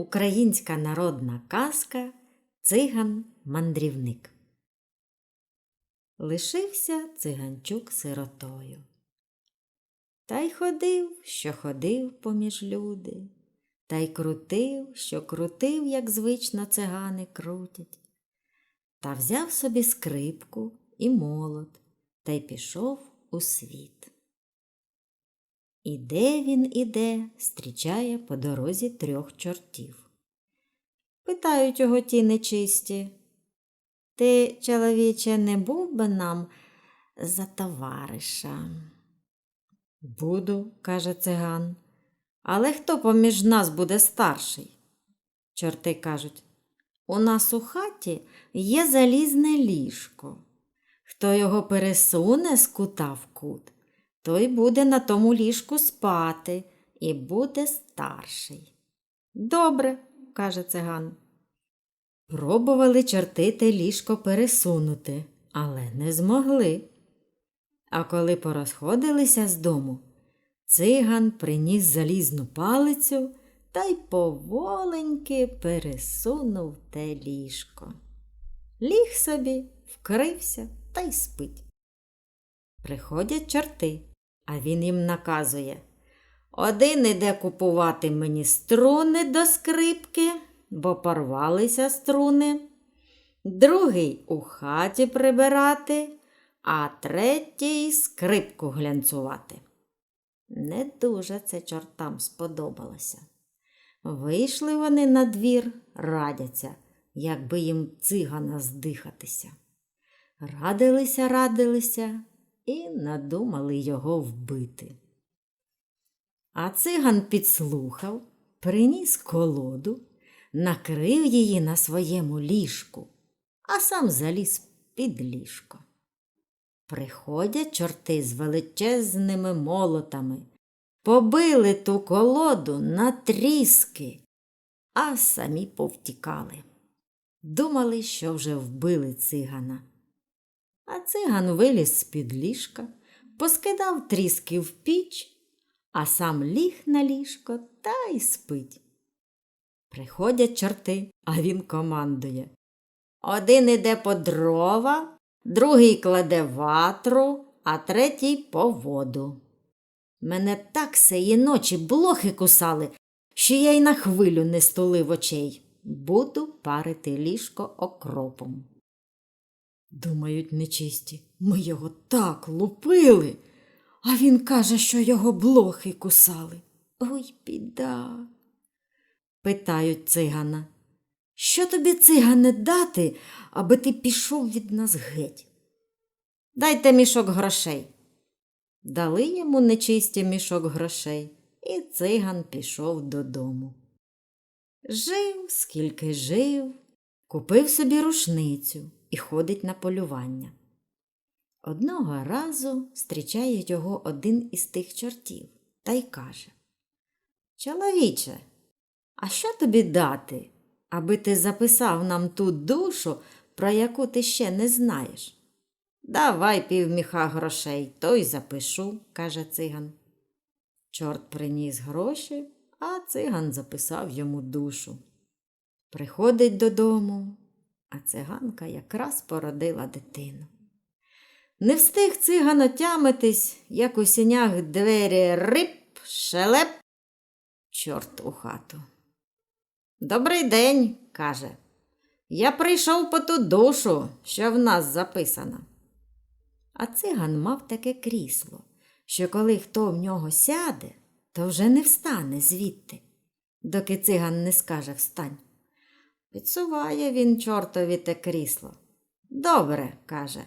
Українська народна казка Циган-мандрівник. Лишився циганчук сиротою. Та й ходив, що ходив поміж люди, та й крутив, що крутив, як звично цигани крутять. Та взяв собі скрипку і молот та й пішов у світ. Іде він іде, зустрічає по дорозі трьох чортів. Питають його ті нечисті. Ти, чоловіче, не був би нам за товариша? Буду, каже циган. Але хто поміж нас буде старший? Чорти кажуть, у нас у хаті є залізне ліжко. Хто його пересуне з кута в кут, той буде на тому ліжку спати і буде старший. Добре, каже циган. Пробували чорти ліжко пересунути, але не змогли. А коли порозходилися з дому, циган приніс залізну палицю та й поволеньки пересунув те ліжко. Ліг собі, вкрився та й спить. Приходять чорти, а він їм наказує Один іде купувати мені струни до скрипки, бо порвалися струни, другий у хаті прибирати, а третій скрипку глянцювати. Не дуже це чортам сподобалося. Вийшли вони на двір, радяться, як би їм цигана здихатися. Радилися, радилися і надумали його вбити. А циган підслухав, приніс колоду, накрив її на своєму ліжку, а сам заліз під ліжко. Приходять чорти з величезними молотами, побили ту колоду на тріски, а самі повтікали. Думали, що вже вбили цигана. Циган виліз з-під ліжка, поскидав тріски в піч, а сам ліг на ліжко та й спить. Приходять чорти, а він командує. Один іде по дрова, другий кладе ватру, а третій по воду. Мене так сеї ночі блохи кусали, що я й на хвилю не стулив очей. Буду парити ліжко окропом. Думають нечисті, ми його так лупили, а він каже, що його блохи кусали. Ой, біда. Питають цигана. Що тобі, цигане, дати, аби ти пішов від нас геть? Дайте мішок грошей. Дали йому нечисті мішок грошей, і циган пішов додому. Жив, скільки жив, купив собі рушницю і ходить на полювання. Одного разу зустрічає його один із тих чортів та й каже Чоловіче, а що тобі дати, аби ти записав нам ту душу, про яку ти ще не знаєш? Давай півміха грошей, то й запишу, каже циган. Чорт приніс гроші, а циган записав йому душу. Приходить додому, а циганка якраз породила дитину. Не встиг циган отямитись, як у сінях двері рип, шелеп, чорт у хату. Добрий день, каже. Я прийшов по ту душу, що в нас записана. А циган мав таке крісло, що коли хто в нього сяде, то вже не встане звідти, доки циган не скаже встань. Підсуває він чортові те крісло. Добре, каже,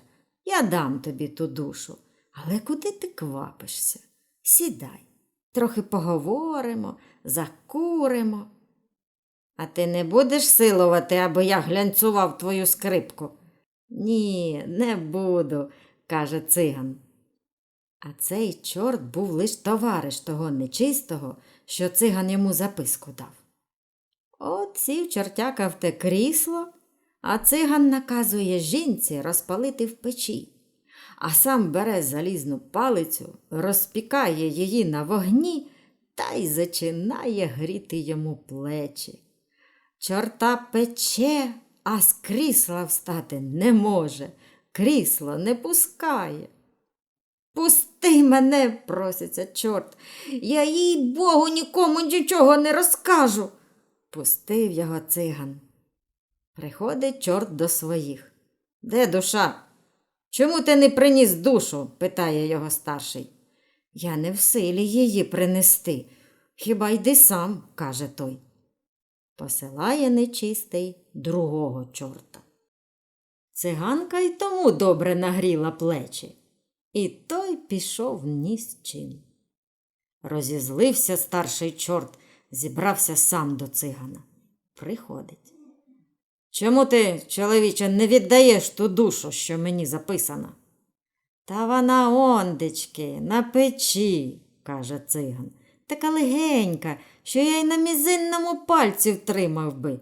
я дам тобі ту душу, але куди ти квапишся? Сідай, трохи поговоримо, закуримо. А ти не будеш силувати, аби я глянцював твою скрипку? Ні, не буду, каже циган. А цей чорт був лиш товариш того нечистого, що циган йому записку дав. От сів чортяка в те крісло, а циган наказує жінці розпалити в печі, а сам бере залізну палицю, розпікає її на вогні та й зачинає гріти йому плечі. Чорта пече, а з крісла встати не може. Крісло не пускає. Пусти мене, проситься чорт. Я їй богу нікому нічого не розкажу. Пустив його циган. Приходить чорт до своїх. Де душа? Чому ти не приніс душу? питає його старший. Я не в силі її принести. Хіба йди сам, каже той. Посилає нечистий другого чорта. Циганка й тому добре нагріла плечі, і той пішов ні з чим. Розізлився старший чорт, зібрався сам до цигана. Приходить. Чому ти, чоловіче, не віддаєш ту душу, що мені записана? Та вона ондечки, на печі, каже циган. Така легенька, що я й на мізинному пальці втримав би,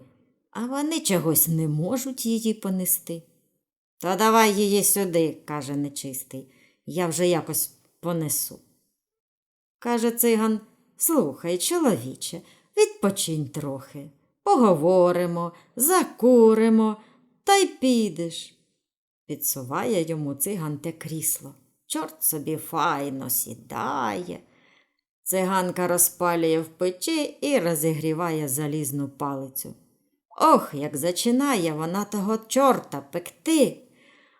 а вони чогось не можуть її понести. То давай її сюди, каже нечистий, я вже якось понесу. Каже циган, слухай, чоловіче, відпочинь трохи, поговоримо, закуримо, та й підеш. Підсуває йому циган те крісло. Чорт собі файно сідає. Циганка розпалює в печі і розігріває залізну палицю. Ох, як зачинає вона того чорта пекти.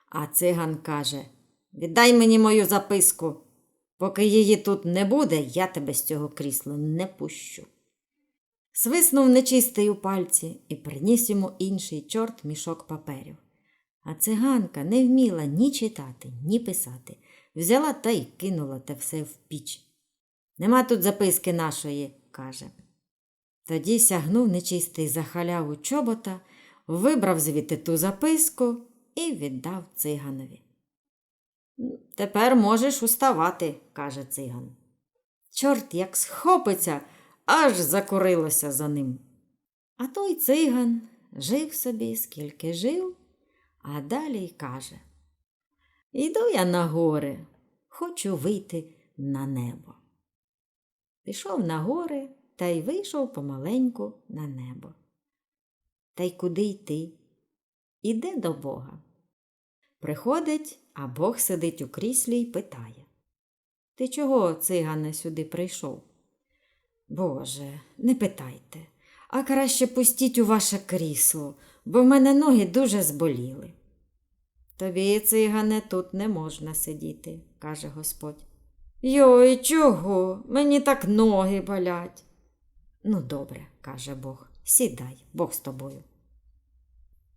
А циган каже Віддай мені мою записку. Поки її тут не буде, я тебе з цього крісла не пущу. Свиснув нечистий у пальці і приніс йому інший чорт мішок паперів. А циганка не вміла ні читати, ні писати. Взяла та й кинула те все в піч. Нема тут записки нашої, каже. Тоді сягнув нечистий за халяву чобота, вибрав звідти ту записку і віддав циганові. Тепер можеш уставати, каже циган. Чорт як схопиться, аж закурилося за ним. А той циган жив собі, скільки жив, а далі й каже Іду я на гори, хочу вийти на небо. Пішов на гори та й вийшов помаленьку на небо. Та й куди йти? Іде до Бога. Приходить, а Бог сидить у кріслі й питає Ти чого, цигане, сюди прийшов? Боже, не питайте, а краще пустіть у ваше крісло, бо в мене ноги дуже зболіли. Тобі, цигане, тут не можна сидіти, каже Господь. Йой, чого? Мені так ноги болять. Ну, добре, каже Бог, сідай, Бог з тобою.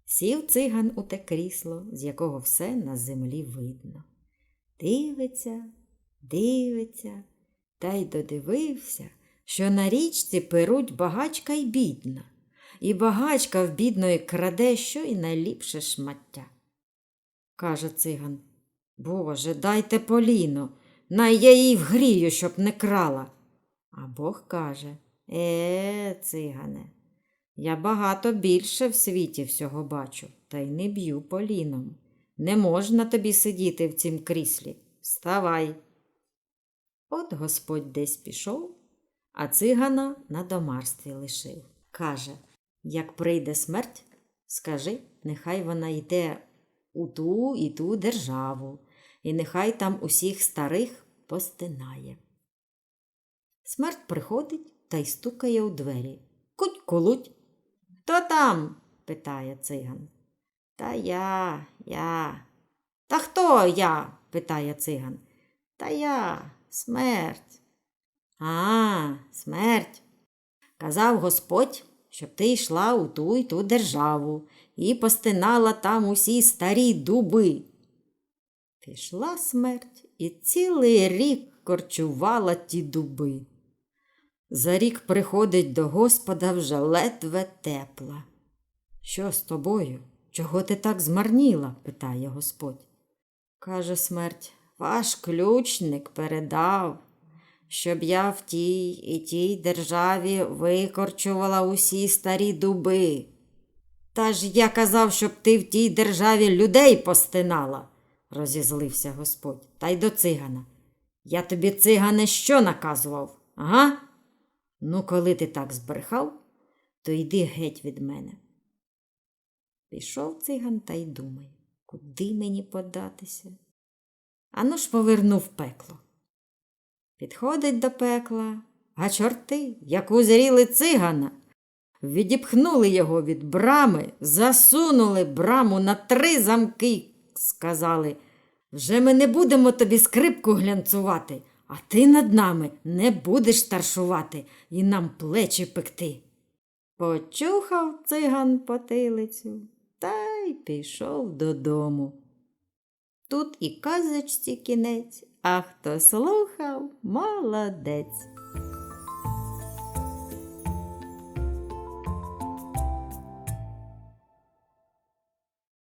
Сів циган у те крісло, з якого все на землі видно. Дивиться, дивиться, та й додивився, що на річці перуть багачка й бідна, і багачка в бідної краде що й найліпше шмаття. Каже циган, Боже, дайте поліно, най я їй вгрію, щоб не крала. А Бог каже Е, цигане, я багато більше в світі всього бачу, та й не б'ю поліном. Не можна тобі сидіти в цім кріслі. Вставай. От Господь десь пішов, а цигана на домарстві лишив. Каже як прийде смерть, скажи, нехай вона йде у ту і ту державу, і нехай там усіх старих постинає. Смерть приходить та й стукає у двері. Куть колуть. Хто там? питає циган. Та я, я. Та хто я? питає циган. Та я, смерть. А, смерть. Казав Господь, щоб ти йшла у ту й ту державу і постинала там усі старі дуби. Пішла смерть і цілий рік корчувала ті дуби. За рік приходить до Господа вже ледве тепла. Що з тобою? Чого ти так змарніла? питає Господь. Каже смерть, ваш ключник передав, щоб я в тій і тій державі викорчувала усі старі дуби. Та ж я казав, щоб ти в тій державі людей постинала, розізлився Господь, та й до цигана. Я тобі, цигане, що наказував? Ага? Ну, коли ти так збрехав, то йди геть від мене. Пішов циган та й думає, куди мені податися? Ану ж повернув пекло. Підходить до пекла, а чорти, як узріли цигана, відіпхнули його від брами, засунули браму на три замки, сказали вже ми не будемо тобі скрипку глянцувати, а ти над нами не будеш старшувати і нам плечі пекти. Почухав циган потилицю та й пішов додому. Тут і казочці кінець, а хто слухав, молодець.